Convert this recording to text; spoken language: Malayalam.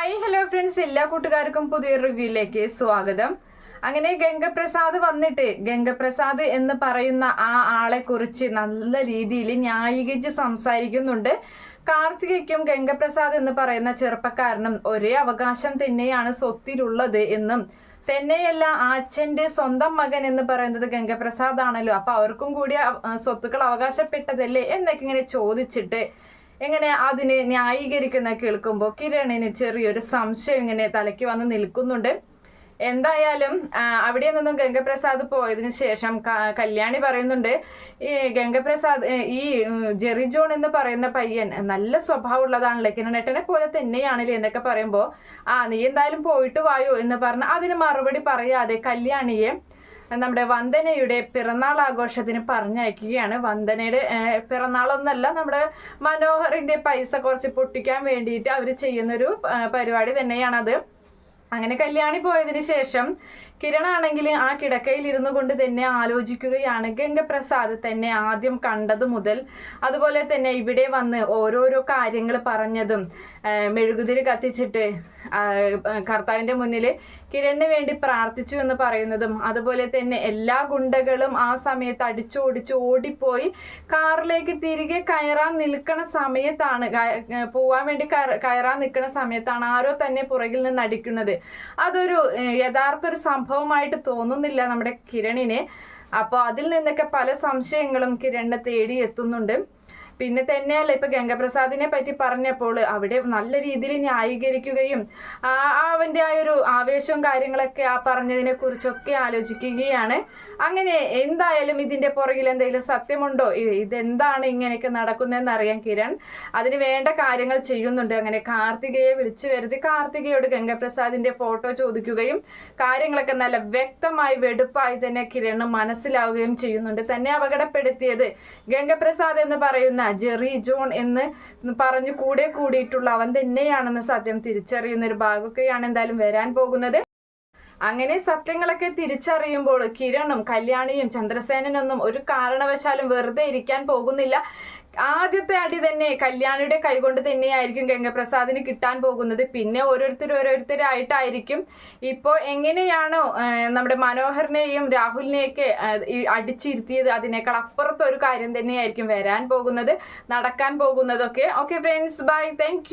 ഹായ് ഹലോ ഫ്രണ്ട്സ് എല്ലാ കൂട്ടുകാർക്കും പുതിയ റിവ്യൂയിലേക്ക് സ്വാഗതം. അങ്ങനെ ഗംഗപ്രസാദ് വന്നിട്ട് ഗംഗപ്രസാദ് എന്ന് പറയുന്ന ആ ആളെ കുറിച്ച് നല്ല രീതിയിൽ ന്യായീകരിച്ച് സംസാരിക്കുന്നുണ്ട്. കാർത്തികയ്ക്കും ഗംഗപ്രസാദ് എന്ന് പറയുന്ന ചെറുപ്പക്കാരനും ഒരേ അവകാശം തന്നെയാണ് സ്വത്തിലുള്ളത് എന്നും. തന്നെയല്ല അച്ഛന്റെ സ്വന്തം മകൻ എന്ന് പറയുന്നത് ഗംഗപ്രസാദ് ആണല്ലോ അപ്പൊ അവർക്കും കൂടി സ്വത്തുക്കൾ അവകാശപ്പെട്ടതല്ലേ എന്നൊക്കെ ഇങ്ങനെ ചോദിച്ചിട്ട് എങ്ങനെ അതിനെ ന്യായീകരിക്കുന്ന കേൾക്കുമ്പോൾ കിരണിന് ചെറിയൊരു സംശയം ഇങ്ങനെ തലയ്ക്ക് വന്ന് നിൽക്കുന്നുണ്ട്. എന്തായാലും അവിടെ നിന്നും ഗംഗപ്രസാദ് പോയതിന് ശേഷം കല്യാണി പറയുന്നുണ്ട് ഈ ഗംഗപ്രസാദ് ഈ ജെറി ജോൺ എന്ന് പറയുന്ന പയ്യൻ നല്ല സ്വഭാവമുള്ളതാണല്ലേ കിരണേട്ടനെ പോലെ തന്നെയാണല്ലേ എന്നൊക്കെ പറയുമ്പോൾ ആ നീ എന്തായാലും പോയിട്ട് വായോ എന്ന് പറഞ്ഞ് അതിന് മറുപടി പറയാതെ കല്യാണിയെ നമ്മുടെ വന്ദനയുടെ പിറന്നാൾ ആഘോഷത്തിന് പറഞ്ഞയക്കുകയാണ്. വന്ദനയുടെ പിറന്നാളൊന്നല്ല നമ്മുടെ മനോഹറിന്റെ പൈസ കുറച്ച് പൊട്ടിക്കാൻ വേണ്ടിയിട്ട് അവർ ചെയ്യുന്നൊരു പരിപാടി തന്നെയാണത്. അങ്ങനെ കല്യാണി പോയതിന് ശേഷം കിരണാണെങ്കിൽ ആ കിടക്കയിൽ ഇരുന്നു കൊണ്ട് തന്നെ ആലോചിക്കുകയാണ്. ഗംഗപ്രസാദ് തന്നെ ആദ്യം കണ്ടത് മുതൽ അതുപോലെ തന്നെ ഇവിടെ വന്ന് ഓരോരോ കാര്യങ്ങൾ പറഞ്ഞതും മെഴുകുതിരി കത്തിച്ചിട്ട് കർത്താവിന്റെ മുന്നിൽ കിരണിന് വേണ്ടി പ്രാർത്ഥിച്ചു എന്ന് പറയുന്നതും അതുപോലെ തന്നെ എല്ലാ ഗുണ്ടകളും ആ സമയത്ത് അടിച്ചോടിച്ച് ഓടിപ്പോയി കാറിലേക്ക് തിരികെ കയറാൻ നിൽക്കണ സമയത്താണ് പോവാൻ വേണ്ടി കയറാൻ നിൽക്കുന്ന സമയത്താണ് ആരോ തന്നെ പുറകിൽ നിന്ന് അടിക്കുന്നത്. അതൊരു യഥാർത്ഥ ഒരു സംഭവമായിട്ട് തോന്നുന്നില്ല നമ്മുടെ കിരണിനെ. അപ്പോൾ അതിൽ നിന്നൊക്കെ പല സംശയങ്ങളും കിരണിനെ തേടി എത്തുന്നുണ്ട് പിന്നെ തന്നെയല്ല ഇപ്പൊ ഗംഗപ്രസാദിനെ പറ്റി പറഞ്ഞപ്പോൾ അവിടെ നല്ല രീതിയിൽ ന്യായീകരിക്കുകയും അവന്റെ ആ ഒരു ആവേശവും കാര്യങ്ങളൊക്കെ ആ പറഞ്ഞതിനെ കുറിച്ചൊക്കെ ആലോചിക്കുകയാണ്. അങ്ങനെ എന്തായാലും ഇതിന്റെ പുറകിൽ എന്തെങ്കിലും സത്യമുണ്ടോ? ഇതെന്താണ് ഇങ്ങനെയൊക്കെ നടക്കുന്നതെന്ന് അറിയാൻ കിരൺ അതിന് വേണ്ട കാര്യങ്ങൾ ചെയ്യുന്നുണ്ട്. അങ്ങനെ കാർത്തികയെ വിളിച്ചു വരുത്തി കാർത്തികയോട് ഗംഗപ്രസാദിന്റെ ഫോട്ടോ ചോദിക്കുകയും കാര്യങ്ങളൊക്കെ നല്ല വ്യക്തമായി വെടുപ്പായി തന്നെ കിരണ് മനസ്സിലാവുകയും ചെയ്യുന്നുണ്ട്. തന്നെ അപകടപ്പെടുത്തിയത് ഗംഗപ്രസാദ് എന്ന് പറയുന്ന ജെറി ജോൺ എന്ന് പറഞ്ഞു കൂടെ കൂടിയിട്ടുള്ള അവൻ തന്നെയാണെന്ന് സത്യം തിരിച്ചറിയുന്ന ഒരു ഭാഗമൊക്കെയാണ് എന്തായാലും വരാൻ പോകുന്നത്. അങ്ങനെ സത്യങ്ങളൊക്കെ തിരിച്ചറിയുമ്പോൾ കിരണും കല്യാണിയും ചന്ദ്രസേനനൊന്നും ഒരു കാരണവശാലും വെറുതെ ഇരിക്കാൻ പോകുന്നില്ല. ആദ്യത്തെ അടി തന്നെ കല്യാണിയുടെ കൈകൊണ്ട് തന്നെയായിരിക്കും ഗംഗപ്രസാദിന് കിട്ടാൻ പോകുന്നത്. പിന്നെ ഓരോരുത്തർ ഓരോരുത്തരായിട്ടായിരിക്കും. ഇപ്പോൾ എങ്ങനെയാണോ നമ്മുടെ മനോഹറിനെയും രാഹുലിനെയൊക്കെ അടിച്ചിരുത്തിയത് അതിനേക്കാൾ അപ്പുറത്തെ ഒരു കാര്യം തന്നെയായിരിക്കും വരാൻ പോകുന്നത് നടക്കാൻ പോകുന്നതൊക്കെ. Okay friends bye thank